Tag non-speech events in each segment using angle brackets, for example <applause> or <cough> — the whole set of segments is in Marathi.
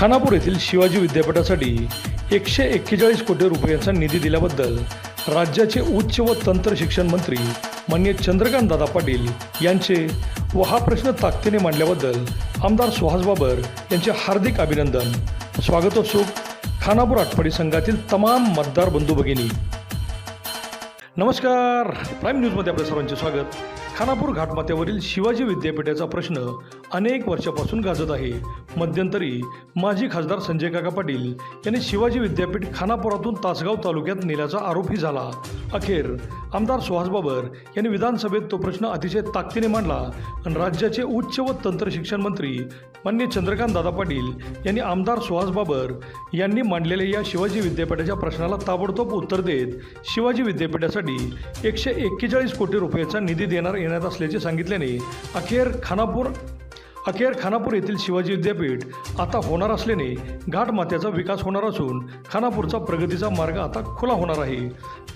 खानापूर येथील शिवाजी विद्यापीठासाठी एकशे एक्केचाळीस कोटी रुपयांचा निधी दिल्याबद्दल राज्याचे उच्च व तंत्र शिक्षण मंत्री मान्य चंद्रकांत दादा पाटील यांचे व हा प्रश्न ताकदीने मांडल्याबद्दल आमदार सुहास बाबर यांचे हार्दिक अभिनंदन. स्वागतोत्सुक. खानापूर आठवडी संघातील तमाम मतदार बंधू भगिनी. नमस्कार. प्राईम न्यूजमध्ये आपल्या सर्वांचे स्वागत. खानापूर घाटमाथ्यावरील शिवाजी विद्यापीठाचा प्रश्न अनेक वर्षापासून गाजत आहे. मध्यंतरी माजी खासदार संजय काका पाटील यांनी शिवाजी विद्यापीठ खानापुरातून तासगाव तालुक्यात नेल्याचा आरोपही झाला. अखेर आमदार सुहास बाबर यांनी विधानसभेत तो प्रश्न अतिशय ताकदीने मांडला आणि राज्याचे उच्च व तंत्रशिक्षण मंत्री मान्य चंद्रकांत दादा पाटील यांनी आमदार सुहास बाबर यांनी मांडलेल्या या शिवाजी विद्यापीठाच्या प्रश्नाला ताबडतोब उत्तर देत शिवाजी विद्यापीठासाठी एकशे एक्केचाळीस कोटी रुपयाचा निधी देणार येण्यात असल्याचे सांगितल्याने अखेर खानापूर अखेर खानापूर येथील शिवाजी विद्यापीठ आता होणार असल्याने घाटमाथ्याचा विकास होणार असून खानापूरचा प्रगतीचा मार्ग आता खुला होणार आहे.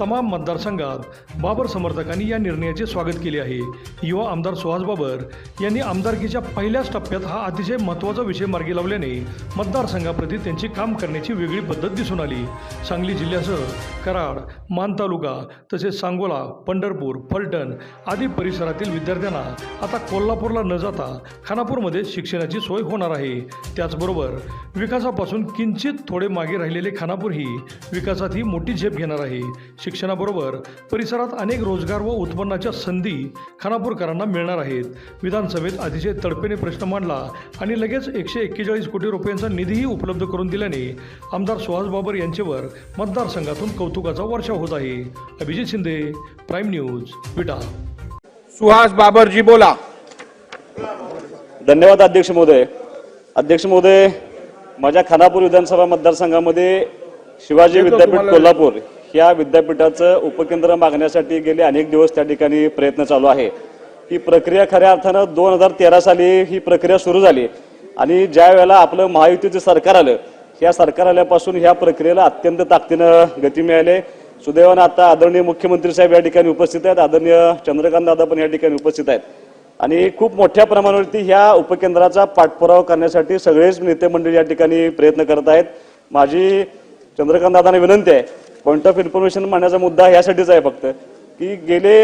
तमाम मतदारसंघात बाबर समर्थकांनी या निर्णयाचे स्वागत केले आहे. युवा आमदार सुहास बाबर यांनी आमदारकीच्या पहिल्याच टप्प्यात हा अतिशय महत्त्वाचा विषय मार्गी लावल्याने मतदारसंघाप्रती त्यांची काम करण्याची वेगळी पद्धत दिसून आली. सांगली जिल्ह्यासह कराड मान तालुका तसेच सांगोला पंढरपूर फलटण आदी परिसरातील विद्यार्थ्यांना आता कोल्हापूरला न जाता खानापूर नागपूरमध्ये शिक्षणाची सोय होणार आहे. त्याचबरोबर विकासापासून किंचित थोडे मागे राहिलेले खानापूर ही विकासात ही मोठी झेप घेणार आहे. शिक्षणाबरोबर परिसरात अनेक रोजगार व उत्पन्नाच्या संधी खानापूरकरांना मिळणार आहेत. विधानसभेत अतिशय तडपेने प्रश्न मांडला आणि लगेच एकशे एक्केचाळीस कोटी रुपयांचा निधीही उपलब्ध करून दिल्याने आमदार सुहास बाबर यांच्यावर मतदारसंघातून कौतुकाचा वर्षाव होत आहे. Abhijit Shinde prime news Vita. Suhas Babarji बोला. धन्यवाद अध्यक्ष महोदय. अध्यक्ष महोदय माझ्या खानापूर विधानसभा मतदारसंघामध्ये शिवाजी विद्यापीठ. कोल्हापूर या विद्यापीठाचं उपकेंद्र मागण्यासाठी गेले अनेक दिवस त्या ठिकाणी प्रयत्न चालू आहे. ही प्रक्रिया खऱ्या अर्थानं दोन हजार तेरा साली ही प्रक्रिया सुरू झाली. आणि ज्या वेळेला आपलं महायुतीचं सरकार आलं या सरकार आल्यापासून ह्या प्रक्रियेला अत्यंत ताकदीनं गती मिळाली. सुदैवानं आता आदरणीय मुख्यमंत्री साहेब या ठिकाणी उपस्थित आहेत. आदरणीय चंद्रकांत दादा पण या ठिकाणी उपस्थित आहेत. आणि खूप मोठ्या प्रमाणावरती ह्या उपकेंद्राचा पाठपुरावा करण्यासाठी सगळेच नेते मंडळी या ठिकाणी प्रयत्न करत आहेत माझी चंद्रकांत दादांना विनंती आहे पॉईंट ऑफ इन्फॉर्मेशन मांडण्याचा मुद्दा यासाठीच आहे फक्त की गेले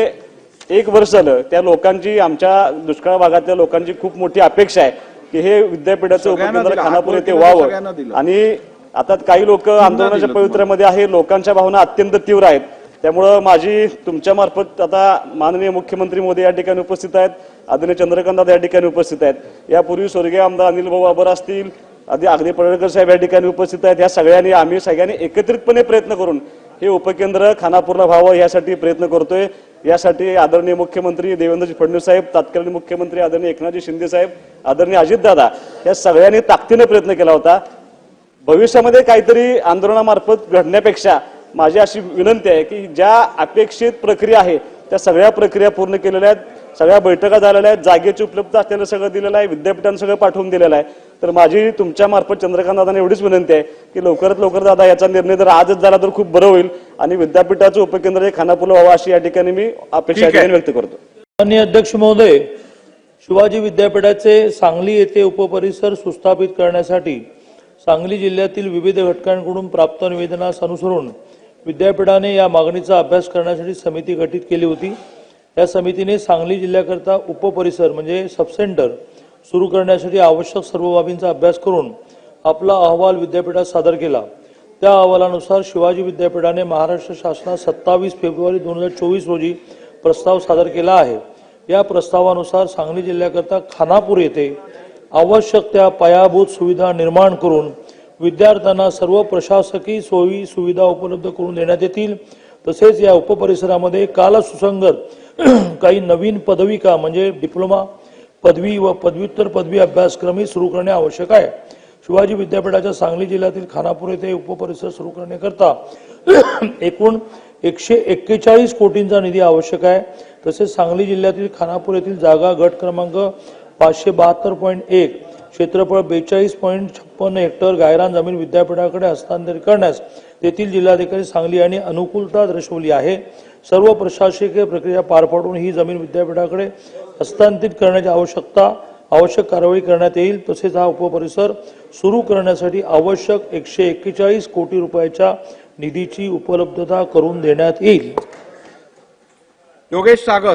एक वर्ष झालं त्या लोकांची आमच्या दुष्काळ भागातल्या लोकांची खूप मोठी अपेक्षा आहे की हे विद्यापीठाचं उपकेंद्र. खानापूर येथे व्हावं. आणि आता काही लोक आंदोलनाच्या दिलं पवित्र्यामध्ये आहे लोकांच्या भावना अत्यंत तीव्र आहेत त्यामुळं माझी तुमच्यामार्फत आता माननीय मुख्यमंत्री मोदी या ठिकाणी उपस्थित आहेत. आदरणीय चंद्रकांत या ठिकाणी उपस्थित आहेत. यापूर्वी स्वर्गीय आमदार अनिल भाऊ बाबर असतील आधी अगदी पडळकर साहेब या ठिकाणी उपस्थित आहेत. या सगळ्यांनी आम्ही सगळ्यांनी एकत्रितपणे प्रयत्न करून हे उपकेंद्र खानापूरला व्हावं यासाठी प्रयत्न करतोय. यासाठी आदरणीय मुख्यमंत्री देवेंद्रजी फडणवीस साहेब तत्कालीन मुख्यमंत्री आदरणीय एकनाथजी शिंदे साहेब आदरणीय अजितदादा या सगळ्यांनी ताकदीने प्रयत्न केला होता. भविष्यामध्ये काहीतरी आंदोलनामार्फत घडण्यापेक्षा माझी अशी विनंती आहे की ज्या अपेक्षित प्रक्रिया आहे त्या सगळ्या प्रक्रिया पूर्ण केलेल्या आहेत सगळ्या बैठका झालेल्या आहेत जागेची उपलब्ध असलेलं सगळं दिलेलं आहे विद्यापीठानं सगळं पाठवून दिलेलं आहे. तर माझी तुमच्या मार्फत चंद्रकांत दादांना एवढीच विनंती आहे की लवकरात लवकर दादा याचा निर्णय जर आजच झाला तर खूप बरं होईल आणि विद्यापीठाचं उपकेंद्र हे खानापूरला व्हावं अशी या ठिकाणी मी अपेक्षा व्यक्त करतो. माननीय अध्यक्ष महोदय शिवाजी विद्यापीठाचे सांगली येथे उपपरिसर सुस्थापित करण्यासाठी सांगली जिल्ह्यातील विविध घटकांकडून प्राप्त निवेदनास अनुसरून विद्यापीठाने या मागणीचा अभ्यास करण्यासाठी समिती गठीत केली होती. या समितीने सांगली जिल्ह्याकरता उपपरिसर म्हणजे सबसेंटर सुरू करण्यासाठी आवश्यक सर्व बाबींचा अभ्यास करून आपला अहवाल विद्यापीठात सादर केला. त्या अहवालानुसार शिवाजी विद्यापीठाने महाराष्ट्र शासनात सत्तावीस फेब्रुवारी दोन हजार चोवीस रोजी प्रस्ताव सादर केला आहे. या प्रस्तावानुसार सांगली जिल्ह्याकरता खानापूर येथे आवश्यक त्या पायाभूत सुविधा निर्माण करून विद्यार्थ्यांना सर्व प्रशासकीय सोयी सुविधा उपलब्ध करून देण्यात येतील. तसेच या उपपरिसरामध्ये कालसुसंगत <clears throat> काही नवीन पदविका म्हणजे डिप्लोमा पदवी व पदव्युत्तर पदवी अभ्यासक्रमही सुरू करणे आवश्यक आहे. शिवाजी विद्यापीठाच्या सांगली जिल्ह्यातील खानापूर येथे उपपरिसर सुरू करण्याकरता <clears throat> एकूण एकशे एक्केचाळीस कोटींचा निधी आवश्यक आहे. तसेच सांगली जिल्ह्यातील खानापूर येथील जागा गट क्रमांक पाचशे बहात्तर पॉईंट एक क्षेत्रफळ बेचाळीस पॉईंट छप्पन्न हेक्टर गायरान जमीन विद्यापीठाकडे हस्तांतरित करण्यास तेथील जिल्हाधिकारी सांगली यांनी अनुकूलता दर्शवली आहे. सर्व प्रशासकीय प्रक्रिया पार पाडून ही जमीन विद्यापीठाकडे हस्तांतरित करण्याची आवश्यकता आवश्यक कारवाई करण्यात येईल. तसेच हा उपपरिसर सुरू करण्यासाठी आवश्यक एकशे एक्केचाळीस कोटी रुपयाच्या निधीची उपलब्धता करून देण्यात येईल. योगेश सागर.